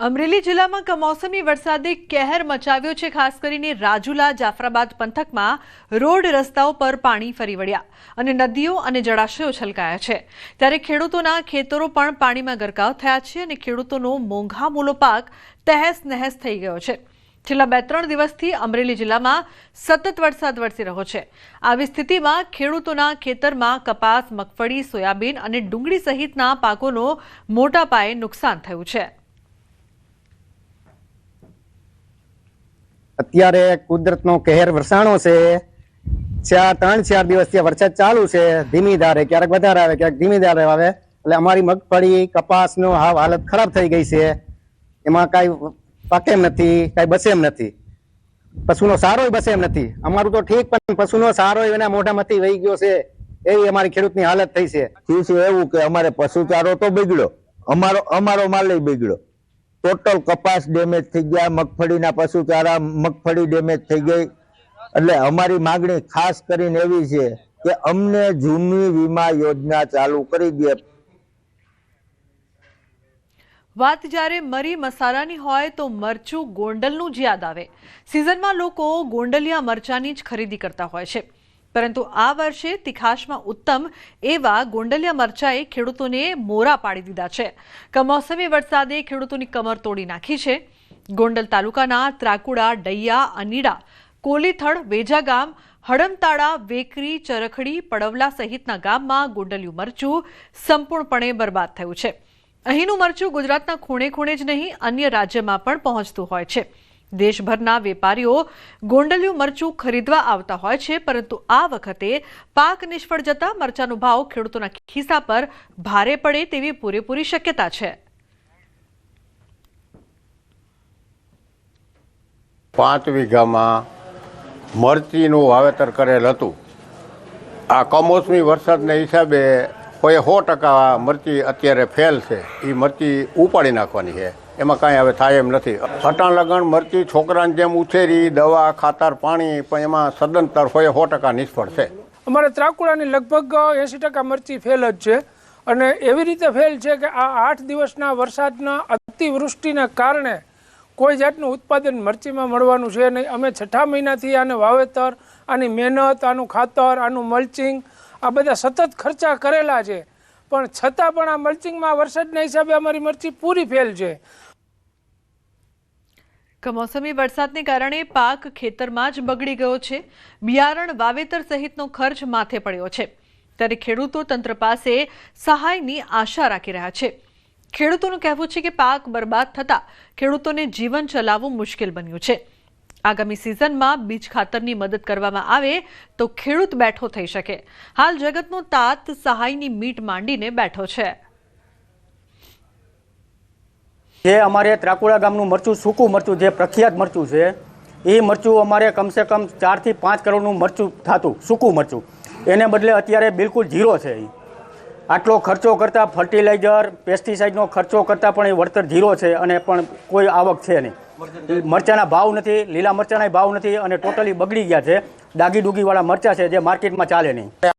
અમરેલી જિલ્લામાં કમોસમી વરસાદે કહેર મચાવ્યો છે, ખાસ કરીને રાજુલા, જાફરાબાદ પંથકમાં રોડ રસ્તાઓ પર પાણી ફરી વળ્યા અને નદીઓ અને જળાશયો છલકાયા છે. ત્યારે ખેડૂતોના ખેતરો પણ પાણીમાં ગરકાવ થયા છે અને ખેડૂતોનો મોંઘા મૂલો પાક તહેસ નહેસ થઈ ગયો છે. છેલ્લા બે ત્રણ દિવસથી અમરેલી જિલ્લામાં સતત વરસાદ વરસી રહ્યો છે. આવી સ્થિતિમાં ખેડૂતોના ખેતરમાં કપાસ, મગફળી, સોયાબીન અને ડુંગળી સહિતના પાકોનો મોટા પાયે નુકસાન થયું છે. અત્યારે કુદરતનો કહેર વરસાણો છે. ચાર, ત્રણ, ચાર દિવસથી વરસાદ ચાલુ છે. ધીમી ધારે ક્યારેક વધારે આવે, ક્યારેક ધીમી ધારે આવે. એટલે અમારી મગફળી, કપાસનો હાવ હાલત ખરાબ થઈ ગઈ છે. એમાં કાંઈ પાકે એમ નથી, કાંઈ બસે એમ નથી. પશુનો સારોય બસે એમ નથી. અમારું તો ઠીક, પણ પશુનો સારોય એના મોઢામાંથી વહી ગયો છે. એવી અમારી ખેડૂતની હાલત થઈ છે. થયું છે એવું કે અમારે પશુચારો તો બગડ્યો. અમારો અમારો માલ બગડ્યો. ટોટલ કપાસ ડેમેજ થઈ ગયા, મગફળીના પશુચારા, મગફળી ડેમેજ થઈ ગઈ. એટલે અમારી માગણી ખાસ કરીને એવી છે કે અમને જૂની વીમા યોજના ચાલુ કરી દે. વાત જ્યારે મરી મસાલાની હોય તો મરચું ગોંડલનું જ યાદ આવે. સિઝનમાં લોકો ગોંડલિયા મરચાની જ ખરીદી કરતા હોય છે. પરંતુ આ વર્ષે તિખાશમાં ઉત્તમ એવા ગોંડલિયા મરચાએ ખેડૂતોને મોરા પાડી દીધા છે. કમોસમી વરસાદે ખેડૂતોની કમર તોડી નાખી છે. ગોંડલ તાલુકાના ત્રાકુડા, ડૈયા, અનીડા, કોલીથળ, વેજા ગામ, હડમતાળા, વેકરી, ચરખડી, પડવલા સહિતના ગામમાં ગોંડલિયું મરચું સંપૂર્ણપણે બરબાદ થયું છે. અહીંનું મરચું ગુજરાતના ખૂણે ખૂણે જ નહીં, અન્ય રાજ્યમાં પણ પહોંચતું હોય છે. દેશભરના વેપારીઓ ગોંડલિયું મરચું ખરીદવા આવતા હોય છે, પરંતુ આ વખતે પાક નિષ્ફળ જતા મરચાનો ભાવ ખેડૂતોના ખિસ્સા પર ભારે પડે તેવી પૂરેપૂરી શક્યતા છે. પાંચ વીઘામાં મરચીનું વાવેતર કરેલ હતું. આ કમોસમી વરસાદના હિસાબે કોઈ સો ટકા મરચી અત્યારે ફેલ છે. એ મરચી ઉપાડી નાખવાની છે. એમાં કાંઈ હવે થાય એમ નથી. અટાણ લગણ, મરચી, છોકરાને જેમ ઉછેરી, દવા, ખાતર, પાણી, પણ એમાં સદન તરફોએ સો ટકા નિષ્ફળ છે. અમારે ત્રાકુડાની લગભગ એંસી ટકા મરચી ફેલ જ છે. અને એવી રીતે ફેલ છે કે આ આઠ દિવસના વરસાદના અતિવૃષ્ટિના કારણે કોઈ જાતનું ઉત્પાદન મરચીમાં મળવાનું છે નહીં. અમે છઠ્ઠા મહિનાથી આને વાવેતર, આની મહેનત, આનું ખાતર, આનું મલ્ચિંગ, આ બધા સતત ખર્ચા કરેલા છે. પણ છતાં પણ આ મલ્ચિંગમાં વરસાદના હિસાબે અમારી મરચી પૂરી ફેલ છે. કમોસમી વરસાદને કારણે પાક ખેતરમાં જ બગડી ગયો છે. બિયારણ વાવેતર સહિતનો ખર્ચ માથે પડ્યો છે. ત્યારે ખેડૂતો તંત્ર પાસે સહાયની આશા રાખી રહ્યા છે. ખેડૂતોનું કહેવું છે કે પાક બરબાદ થતાં ખેડૂતોને જીવન ચલાવવું મુશ્કેલ બન્યું છે. આગામી સિઝનમાં બીજ ખાતરની મદદ કરવામાં આવે તો ખેડૂત બેઠો થઈ શકે. હાલ જગતનો તાત સહાયની મીટ માંડીને બેઠો છે. જે અમારે ત્રાકુડા ગામનું મરચું, સૂકું મરચું, જે પ્રખ્યાત મરચું છે, એ મરચું અમારે કમસે કમ ચારથી પાંચ કરોડનું મરચું થતું, સૂકું મરચું. એને બદલે અત્યારે બિલકુલ ઝીરો છે એ આટલો ખર્ચો કરતાં ફર્ટિલાઇઝર, પેસ્ટિસાઇડનો ખર્ચો કરતાં પણ એ વળતર ઝીરો છે અને પણ કોઈ આવક છે નહીં. મરચાંના ભાવ નથી, લીલા મરચાંના ભાવ નથી અને ટોટલી બગડી ગયા છે. દાગી ડૂગીવાળા મરચાં છે જે માર્કેટમાં ચાલે નહીં.